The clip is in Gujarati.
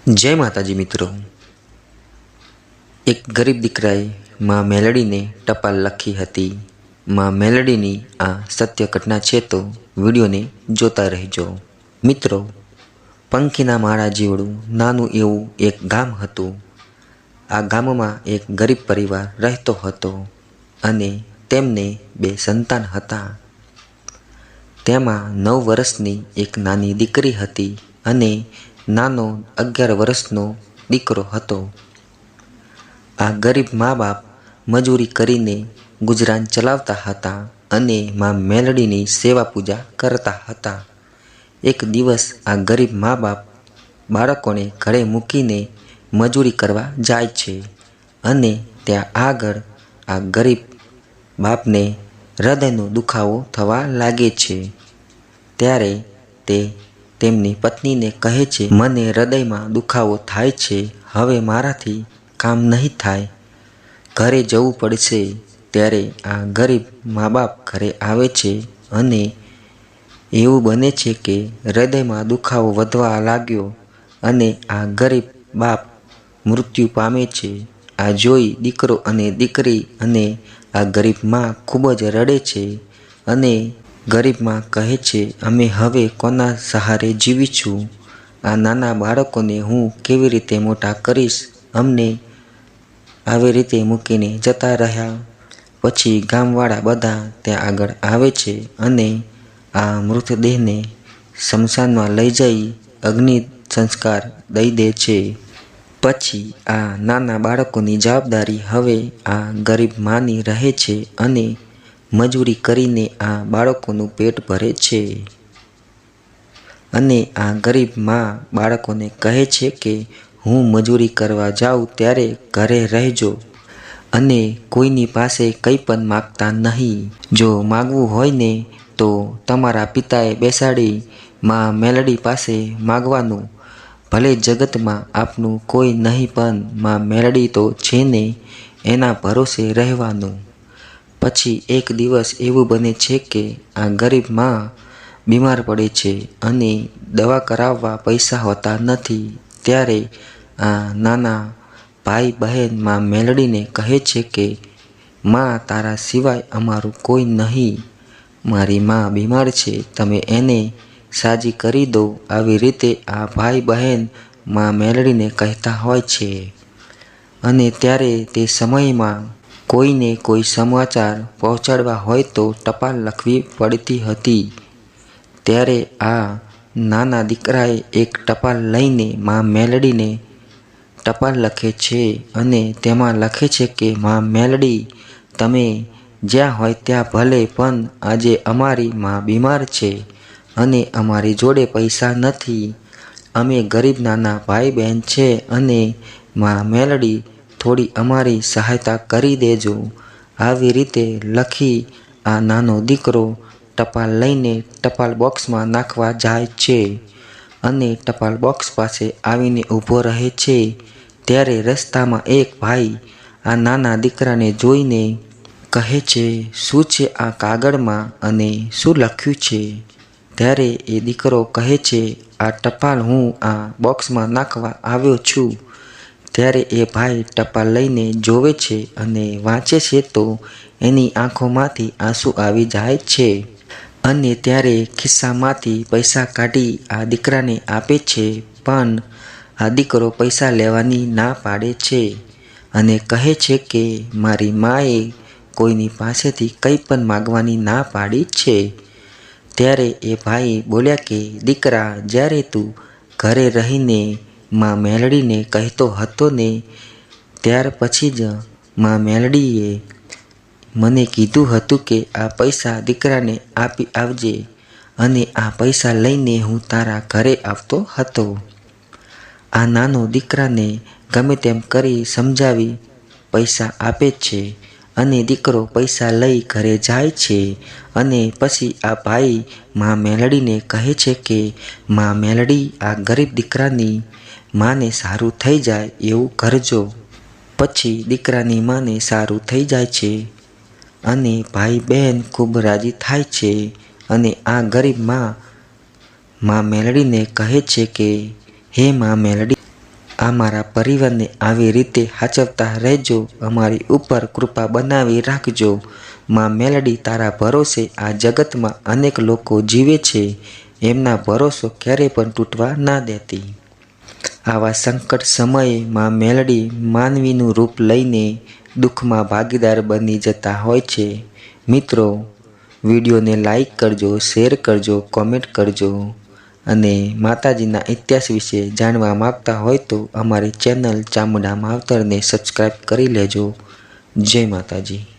જય માતાજી મિત્રો. એક ગરીબ દીકરાએ માં મેલડીને ટપાલ લખી હતી. માં મેલડીની આ સત્ય ઘટના છે તો વિડીયોને જોતા રહેજો. મિત્રો, પંખીના માળા જેવડું નાનું એવું એક ગામ હતું. આ ગામમાં એક ગરીબ પરિવાર રહેતો હતો અને તેમને બે સંતાન હતા. તેમાં નવ વર્ષની એક નાની દીકરી હતી અને નાનો અગિયાર વર્ષનો દીકરો હતો. આ ગરીબ મા બાપ મજૂરી કરીને ગુજરાન ચલાવતા હતા અને મા મેલડીની સેવા પૂજા કરતા હતા. એક દિવસ આ ગરીબ મા બાપ બાળકોને ઘરે મૂકીને મજૂરી કરવા જાય છે અને ત્યાં આગળ આ ગરીબ બાપને હૃદયનો દુખાવો થવા લાગે છે. ત્યારે તે તેમની પત્નીને કહે છે, મને હૃદયમાં દુખાવો થાય છે. હવે મારાથી કામ નહીં થાય. ઘરે જવું પડશે ત્યારે આ ગરીબ મા બાપ ઘરે આવે છે અને એવું બને છે કે હૃદયમાં દુખાવો વધવા લાગ્યો અને આ ગરીબ બાપ મૃત્યુ પામે છે. આ જોઈ દીકરો અને દીકરી અને આ ગરીબમાં ખૂબ જ રડે છે અને ગરીબમાં કહે છે, અમે હવે કોના સહારે જીવીશું? આ નાના બાળકોને હું કેવી રીતે મોટા કરીશ? અમને આવી રીતે મૂકીને જતા રહ્યા. પછી ગામવાળા બધા ત્યાં આગળ આવે છે અને આ મૃતદેહને સ્મશાનમાં લઈ જઈ અગ્નિ સંસ્કાર દઈ દે છે. પછી આ નાના બાળકોની જવાબદારી હવે આ ગરીબ માની રહે છે અને મજૂરી કરીને આ બાળકોનું પેટ ભરે છે. અને આ ગરીબ મા બાળકોને કહે છે કે, હું મજૂરી કરવા જાઉં ત્યારે ઘરે રહેજો. અને કોઈની પાસે કંઈ પણ માગતા નહીં. જો માગવું હોય ને, તો તમારા પિતાએ બેસાડી માં મેલડી પાસે માગવાનું. ભલે જગતમાં આપનું કોઈ નહીં, પણ માં મેલડી તો છે ને, એના ભરોસે રહેવાનું. પછી એક દિવસ એવું બને છે કે આ ગરીબમાં બીમાર પડે છે અને દવા કરાવવા પૈસા હોતા નથી. ત્યારે આ નાના ભાઈ બહેનમાં મેલડીને કહે છે કે, માં, તારા સિવાય અમારું કોઈ નહીં. મારી માં બીમાર છે. તમે એને સાજી કરી દો. આવી રીતે આ ભાઈ બહેનમાં મેલડીને કહેતા હોય છે. અને ત્યારે તે સમયમાં કોઈને કોઈ સમાચાર પહોંચાડવા હોય તો ટપાલ લખવી પડતી હતી. ત્યારે આ નાના દીકરાએ એક ટપાલ લઈને માં મેલડીને ટપાલ લખે છે અને તેમાં લખે છે કે, માં મેલડી, તમે જ્યાં હોય ત્યાં ભલે, પણ આજે અમારી માં બીમાર છે અને અમારી જોડે પૈસા નથી. અમે ગરીબ નાના ભાઈ બહેન છે અને માં મેલડી થોડી અમારી સહાયતા કરી દેજો. આવી રીતે લખી આ નાનો દીકરો ટપાલ લઈને ટપાલ બોક્સમાં નાખવા જાય છે અને ટપાલ બોક્સ પાસે આવીને ઊભો રહે છે. ત્યારે રસ્તામાં એક ભાઈ આ નાના દીકરાને જોઈને કહે છે, શું છે આ કાગળમાં અને શું લખ્યું છે? ત્યારે એ દીકરો કહે છે, આ ટપાલ હું આ બોક્સમાં નાખવા આવ્યો છું. ત્યારે એ ભાઈ ટપાલ લઈને જોવે છે અને વાંચે છે તો એની આંખોમાંથી આંસુ આવી જાય છે. અને ત્યારે ખિસ્સામાંથી પૈસા કાઢી આ દીકરાને આપે છે, પણ આ દીકરો પૈસા લેવાની ના પાડે છે અને કહે છે કે, મારી માએ કોઈની પાસેથી કંઈ પણ માગવાની ના પાડી છે. ત્યારે એ ભાઈ બોલ્યા કે, દીકરા, જ્યારે તું ઘરે રહીને માં મેલડીને કહેતો હતો ને, ત્યાર પછી જ માં મેલડીએ મને કીધું હતું કે આ પૈસા દીકરાને આપી આવજે અને આ પૈસા લઈને હું તારા ઘરે આવતો હતો. આ નાનો દીકરાને ગમે તેમ કરી સમજાવી પૈસા આપે છે અને દીકરો પૈસા લઈ ઘરે જાય છે અને પછી આ ભાઈ માં મેલડીને કહે છે કે, માં મેલડી, આ ગરીબ દીકરાની માને સારું થઈ જાય એવું કરજો. પછી દીકરાની માને સારું થઈ જાય છે અને ભાઈ બહેન ખૂબ રાજી થાય છે અને આ ગરીબમાં માં મેલડીને કહે છે કે, હે માં મેલડી, આ મારા પરિવારને આવી રીતે હાચવતા રહેજો. અમારી ઉપર કૃપા બનાવી રાખજો. માં મેલડી તારા ભરોસે આ જગતમાં અનેક લોકો જીવે છે. એમના ભરોસો ક્યારેય પણ તૂટવા ના દેતી. આવા સંકટ સમયે માં મેલડી માનવીનું રૂપ લઈને દુઃખમાં ભાગીદાર બની જતા હોય છે. મિત્રો, વિડીયોને લાઈક કરજો, શેર કરજો, કોમેન્ટ કરજો અને માતાજીના ઇતિહાસ વિશે જાણવા માગતા હોય તો અમારી ચેનલ ચામુંડા માવતરને સબસ્ક્રાઈબ કરી લેજો. જય માતાજી.